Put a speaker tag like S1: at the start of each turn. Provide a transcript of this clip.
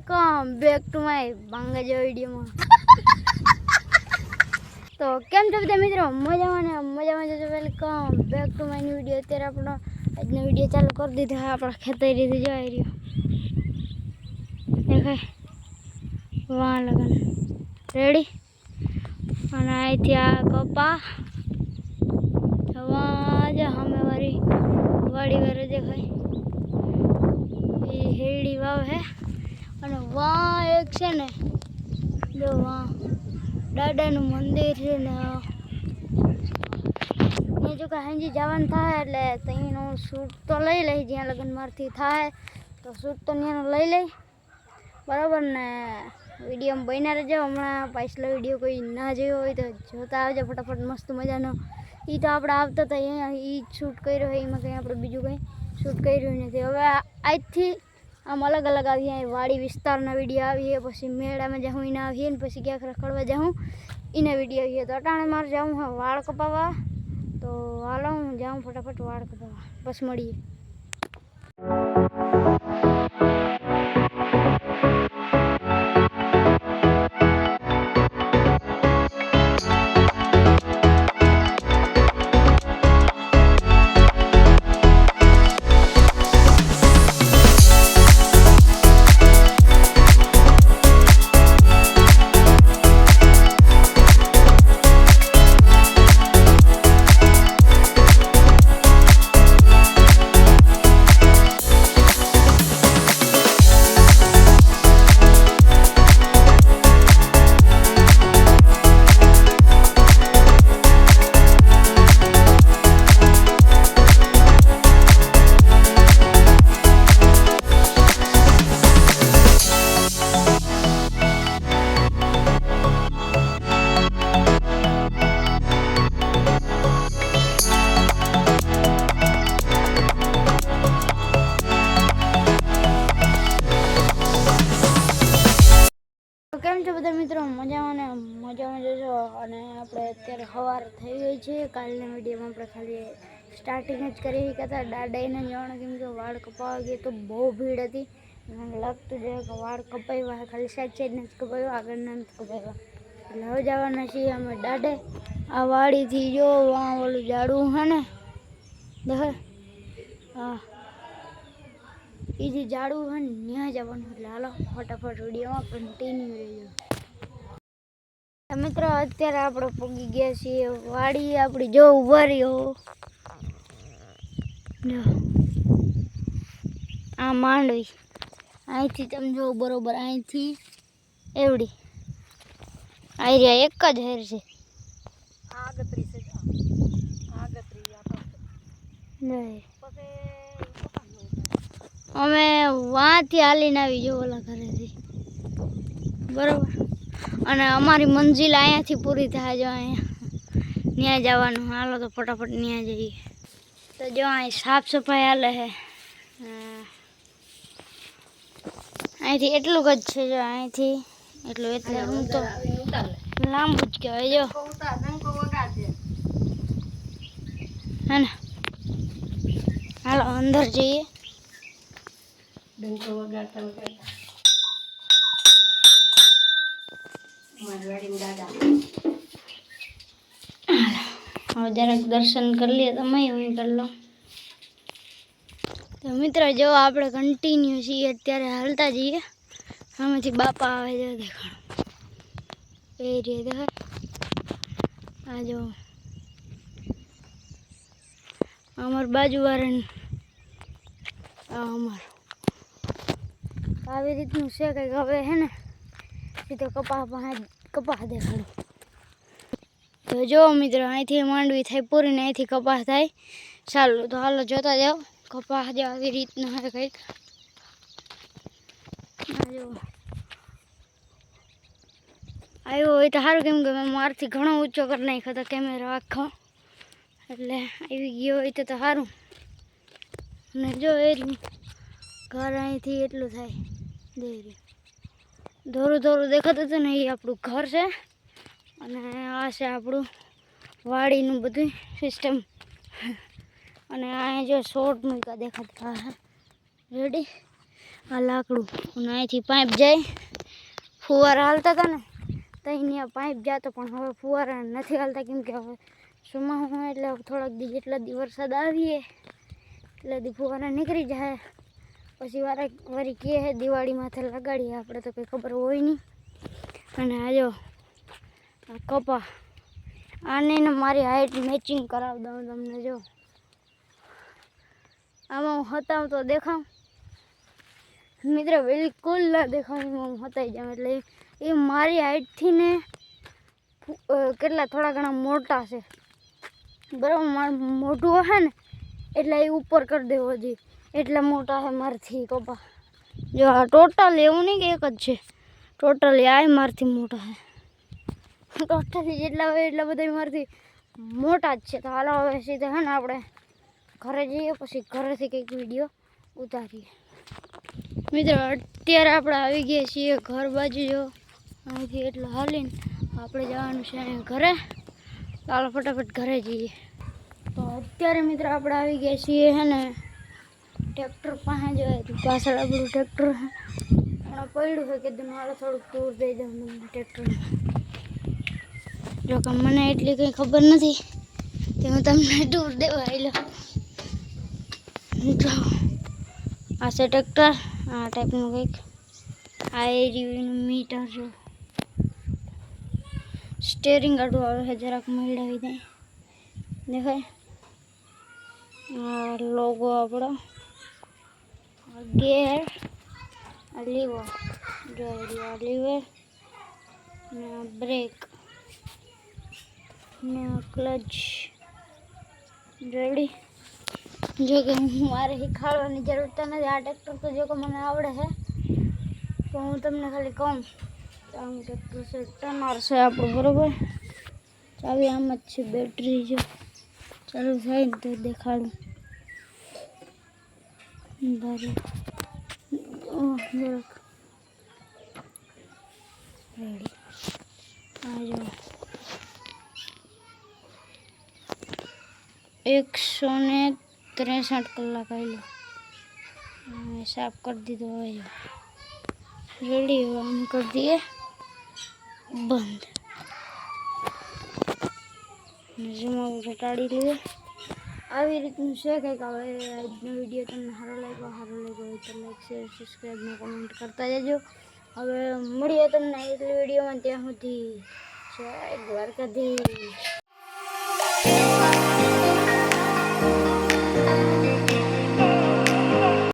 S1: Welcome back to my બાંગાજો વિડીયોમાં તો કેમ છો બધા મિત્રો? મજામાં ને? મજામાં જજો welcome back to my video અત્યારે આપણો આજનો વીડિયો ચાલુ કરી દીધો. આપણા ખેતરીથી જોઈ રહ્યો. દેખાય વાહ, લગન. રેડી અને અહીંથી આ કપા થવા જ અમે વાળી વાડી વારે દેખાય. વાં એક છે ને જો વાં દાદાનું મંદિર છે ને એ જો કે હાંજી જવાનું થાય એટલે ત્યાંનું શૂટ તો લઈ લઈ જ્યાં લગ્ન મારથી થાય તો શૂટ તો ત્યાંનું લઈ લઈ બરાબર ને વિડીયોમાં બન્યા રહેજો હમણાં પાછલો વિડીયો કોઈ ના જોયો હોય તો જોતા આવજો ફટાફટ મસ્ત મજાનો એ તો આપણે આવતા હતા અહીંયા એ જ શૂટ કર્યો હોય એમાં કંઈ આપણે બીજું કંઈ શૂટ કર્યું નથી હવે આ- આજથી આમ અલગ અલગ આવીએ વાડી વિસ્તારના વીડિયો આવીએ, પછી મેળામાં જાઉં એના આવીએ, ને પછી ક્યાંક રખડવા જાઉં એના વીડિયો આવીએ. તો અટાણે મારે જાઉં હા, વાળ કપાવવા. તો હાલો, હું જાઉં ફટાફટ વાળ કપાવવા. બસ મળીએ. કેમ છો બધા મિત્રો? મજામાં ને? મજામાં જશો અને આપણે અત્યારે સવાર થઈ ગઈ છે. કાલના વિડીયોમાં આપણે ખાલી સ્ટાર્ટિંગ જ કરી કહેતા દાદાઈને જવાનું કેમ કે વાળ કપાવા ગઈ તો બહુ ભીડ હતી. મને લાગતું છે કે વાળ કપાવ્યા ખાલી સાઈડ સાઈડને જ કપાવ્યા આગળ નથી કપાવ્યા એટલે હવે જવાના છીએ અમે દાડે આ વાડીથી જો વાં ઓલું જાડું હે ને હા. એ જે ઝાડું હોય ને ત્યાં જવાનું એટલે હાલો ફટાફટ વિડીયોમાં કન્ટિન્યુ રહેજો મિત્રો અત્યારે આપણે પૂગી ગયા છીએ વાડી આપણી જો ઊભા રહ્યો. જો. આ માંડવી. અહીંથી તમે જો બરોબર અહીંથી એવડી. આ રહ્યા એક જ હેર છે.
S2: આગત્રી છે આગત્રી
S1: નહીં. અમે વાંથી હાલીને આવી જો ઓલા ઘરેથી. બરાબર? અને અમારી મંજિલ અહીંયાથી પૂરી થાય જો અહીંયા. ત્યાં જવાનું. હાલો તો ફટાફટ ત્યાં જઈએ. તો જો અહીં સાફ સફાઈ હાલે છે. અહીંથી એટલું જ છે જો અહીંથી. એટલું એટલે હું તો લાંબુ જ કહેવાય જો. હે ને? હાલો અંદર જઈએ.
S2: ડંકો વગાડતા વગાડતા મારવાડી દાદા
S1: હવે જરાક દર્શન કરી લઈએ તમે હું કરી લઉં તો મિત્ર જો આપણે કન્ટિન્યુ છીએ અત્યારે હાલતા જઈએ આમાંથી બાપા આવે છે દેખાણ એ રીતે દેખાય આ જો અમાર બાજુવાળાને આ અમાર આવી રીતનું છે કંઈક હવે હે ને સીધો કપા પાસે કપા દેખાડું તો જો મિત્રો અહીંથી માંડવી થાય પૂરી ને અહીંથી કપાસ થાય ચાલો તો હાલો જોતા જાઓ કપાસ જો આવી રીતના હોય કંઈક આ જો આવ્યો હોય તો સારું કેમ કે મેં મારથી ઘણો ઊંચો કરી નાખ્યો હતો કેમેરો આખો એટલે આવી ગયો હોય તો તો સારું અને જો એ રહ્યું ઘર અહીંથી એટલું થાય દે રહ્યું ધોરું ધોરું દેખાતું હતું ને એ આપણું ઘર છે. અને આ છે આપણું વાડીનું બધું સિસ્ટમ અને અહીંયા જો શોર્ટ મૂકા દેખાતા હા રેડી આ લાકડું. અને અહીંથી પાઇપ જાય. ફુવારા હાલતા હતા ને ત્યાં પાઇપ જતો, પણ હવે ફુવારા નથી હાલતા. કેમ કે હવે ચોમાસું એટલે થોડાક દી જેટલા દી વરસાદ આવીએ, એટલે દી ફુવારા નીકળી જાય. પછી વારે વારી કે હે દિવાળી માથે લગાડીએ, આપણે તો કંઈ ખબર હોય નહીં. અને આ જો, આ કપા. આને મારી હાઈટ મેચિંગ કરાવી દઉં તમને જો. આમાં હું હતાવ તો દેખાવ મિત્ર, બિલકુલ ના એમાં હું હતાઈ જાઉં. એટલે એ મારી હાઈટથી ને કેટલા થોડા ઘણા મોટા છે. બરાબર મારું મોટું હશે ને, એટલે એ ઉપર કરી દેવો જોઈએ. એટલા મોટા છે મારથી કપા જો આ ટોટલ એવું નહીં કે એક જ છે ટોટલી આ મારથી મોટા છે ટોટલી જેટલા હોય એટલા બધા મારથી મોટા જ છે તો હાલો હવે સીધા હે ને આપણે ઘરે જઈએ પછી ઘરેથી કંઈક વિડીયો ઉતારીએ મિત્રો અત્યારે આપણે આવી ગયા છીએ ઘર બાજુ જો અહીંથી એટલે હાલીને આપણે જવાનું છે અહીંયા ઘરે ચાલો ફટાફટ ઘરે જઈએ તો અત્યારે મિત્રો આપણે આવી ગયા છીએ હે ને ટ્રેક્ટર પાસે જોઈએ તો પાછળ આપણું ટ્રેક્ટર હમણાં પડ્યું છે કે મારે થોડુંક દૂર દઈ દઉં તમને ટ્રેક્ટરમાં જો કે મને એટલી કંઈ ખબર નથી તે હું તમને દૂર દેવા આવેલો જો, આ છે ટ્રેક્ટર. આ ટાઈપનું કંઈક આ એરિયાનું મીટર જો સ્ટેરિંગ આડું આવે છે, જરાક મેળવી દે. દેખાય? આ લોગો આપણો. ગેર આ લીવર જો આ લીવર ને આ બ્રેક ને આ ક્લચ રેડી જો કે મારે શીખવાડવાની જરૂર તો નથી આ ટ્રેક્ટર તો જો કે મને આવડે છે તો હું તમને ખાલી કહું તો આમ ટ્રેક્ટર છે ટનાર છે આપણું બરોબર ચાવી આમ જ છે બેટરી જો ચાલુ થાય ને તો દેખાડું બરાબર ઓહ જરાક રેડી આ જો એકસો ને ત્રેસઠ કલાક આવેલો હવે સાફ કરી દીધો હવે જો રેડી હવે આમ કરી દઈએ બંધ અને જમાવું ઘટાડી લઈએ આવી રીતનું છે કંઈક. હવે આજનો વીડિયો તમને સારો લાગ્યો સારો લાગ્યો હોય તો લાઈક શેર સબસ્ક્રાઈબ ને કોમેન્ટ કરતા જજો હવે મળીએ તમને એક વિડીયોમાં. ત્યાં સુધી જય દ્વારકાધીશ.